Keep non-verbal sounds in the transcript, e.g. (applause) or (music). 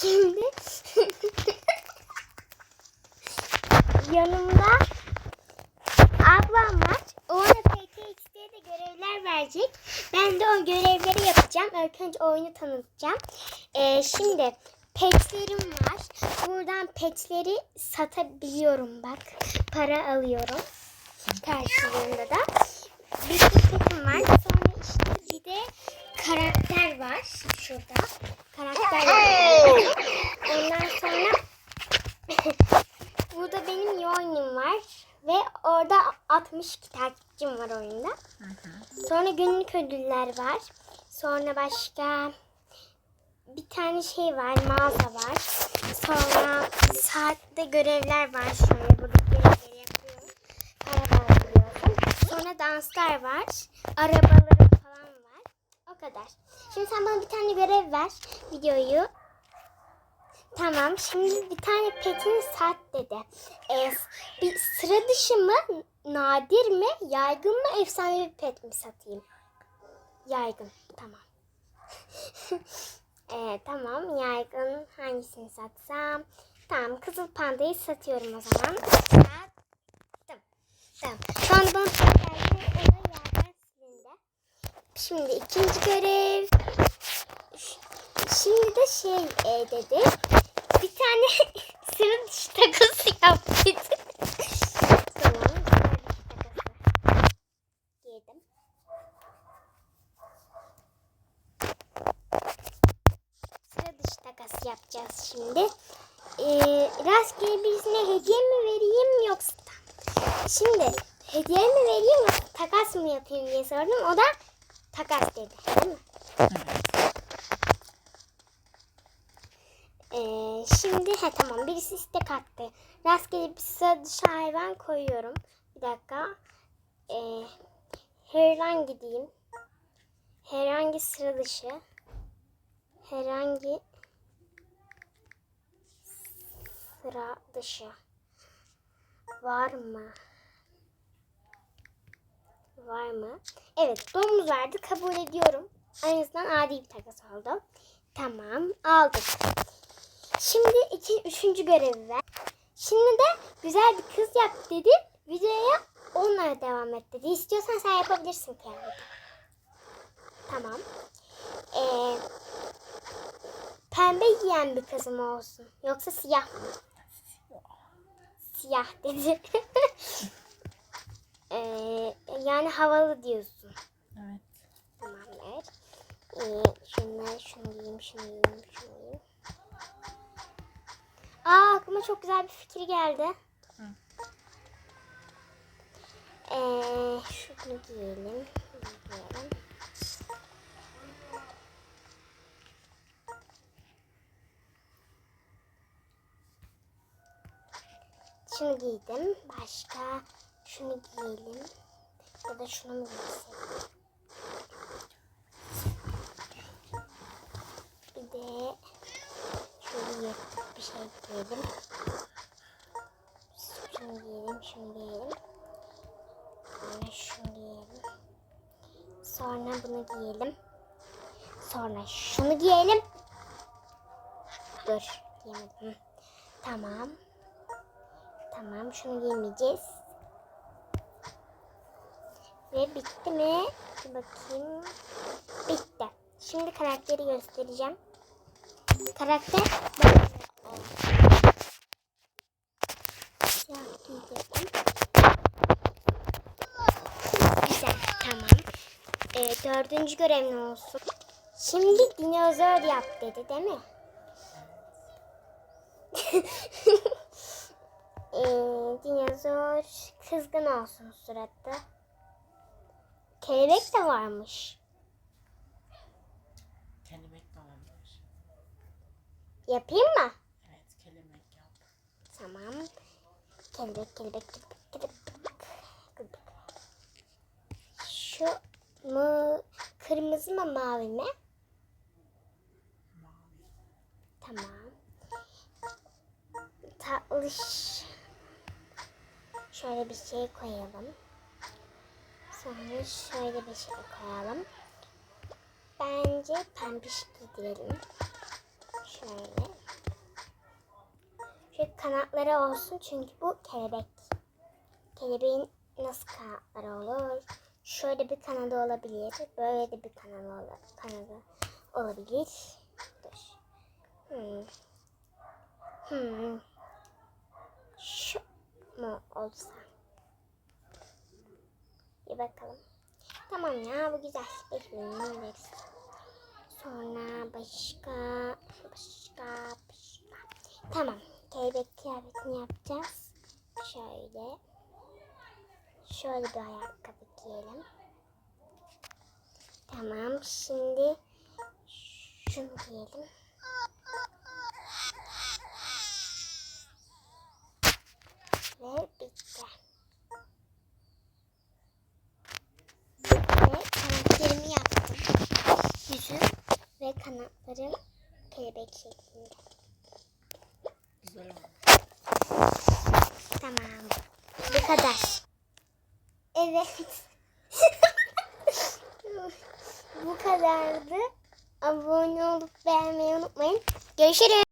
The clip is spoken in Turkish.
Şimdi yanımda ablam var. Ona PTX'de de görevler verecek. Ben de o görevleri yapacağım. İlk önce oyunu tanıtacağım. Ee, şimdi petlerim var. Buradan petleri satabiliyorum bak. Para alıyorum. Karşılığında da. Bir sürü petim var. Sonra işte bir de karakter var. Şurada. Karakter var. Ondan sonra burada benim Yonim var. Ve orada 62 takipçim var oyunda. Sonra günlük ödüller var. Sonra başka bir tane şey var, mağaza var. Sonra saatte görevler var. Şöyle burada görevleri yapıyorum. Sonra danslar var. Arabaları falan var. O kadar. Şimdi sen bana bir tane görev ver. Videoyu. Tamam. Şimdi bir tane petin sat dedi. Ee, bir sıra dışı mı, nadir mi, yaygın mı, efsane bir pet mi satayım? Yaygın. Tamam. (laughs) Ee, tamam yaygın hangisini satsam? Tamam kızıl pandayı satıyorum o zaman. Sattım. Tamam. Şu geldi. O da yerden silindi. Şimdi ikinci görev. Şimdi de şey e, dedi. Tane (laughs) sıra dışı takısı yap dedi. tamam. Yedim. Sıra dışı takası yapacağız şimdi. Ee, rastgele birisine hediye mi vereyim yoksa Şimdi hediye mi vereyim takas mı yapayım diye sordum. O da takas dedi. Değil mi? Ee, he tamam birisi istek attı. Rastgele bir sıra dışı hayvan koyuyorum. Bir dakika. Ee, herhangi diyeyim. Herhangi sıra dışı. Herhangi sıra dışı var mı? Var mı? Evet domuz verdi kabul ediyorum. En azından adi bir takas oldu. Tamam aldık. Şimdi iki, üçüncü görevi ver. Şimdi de güzel bir kız yap dedi. Videoya onunla devam et dedi. İstiyorsan sen yapabilirsin kıyafeti. Tamam. Ee, pembe giyen bir kız mı olsun? Yoksa siyah mı? Siyah dedi. (laughs) ee, yani havalı diyorsun. Evet. Tamamdır. Ee, şunlar, şunu giyeyim, şunu giyeyim, şunu giyeyim. Aa aklıma çok güzel bir fikir geldi. Hı. Ee, şunu giyelim. Şunu giyelim. Şunu giydim. Başka şunu giyelim. Ya da şunu mu giysek? Bir de giyelim. Şunu giyelim, şunu giyelim. Sonra şunu giyelim. Sonra bunu giyelim. Sonra şunu giyelim. Dur, giyemedim. Tamam. Tamam, şunu giymeyeceğiz. Ve bitti mi? Bir bakayım. Bitti. Şimdi karakteri göstereceğim. Karakter böyle oldu. Siyah giydirdim. Güzel, tamam. Ee, dördüncü görev ne olsun? Şimdi dinozor yap dedi değil mi? (laughs) ee, dinozor kızgın olsun suratı. Kelebek de varmış. Kelebek de olabilir. Yapayım mı? Evet kelebek yap. Tamam. Kelebek, kelebek, kelebek, kelebek. kelebek. Şu mu kırmızı mı mavi mi? Tamam. Tatlış. Şöyle bir şey koyalım. Sonra şöyle bir şey koyalım. Bence pembiş giydirelim. Şöyle. Ve kanatları olsun çünkü bu kelebek. Kelebeğin nasıl kanatları olur? Şöyle bir kanadı olabilir. Böyle de bir kanadı, ola- kanadı olabilir. Dur. Hmm. Hmm. Şu mu olsa? Bir bakalım. Tamam ya bu güzel. Bekleyin. Sonra başka başka başka. Tamam. Kelebek kıyafetini yapacağız. Şöyle. Şöyle bir ayakkabı giyelim. Tamam. Şimdi şunu giyelim. Ve bitti. Ve kanatlarımı yaptım. Yüzü ve kanatlarım kelebek şeklinde. Tamam. Bu kadar. Evet. (laughs) Bu kadardı. Abone olup beğenmeyi unutmayın. Görüşürüz.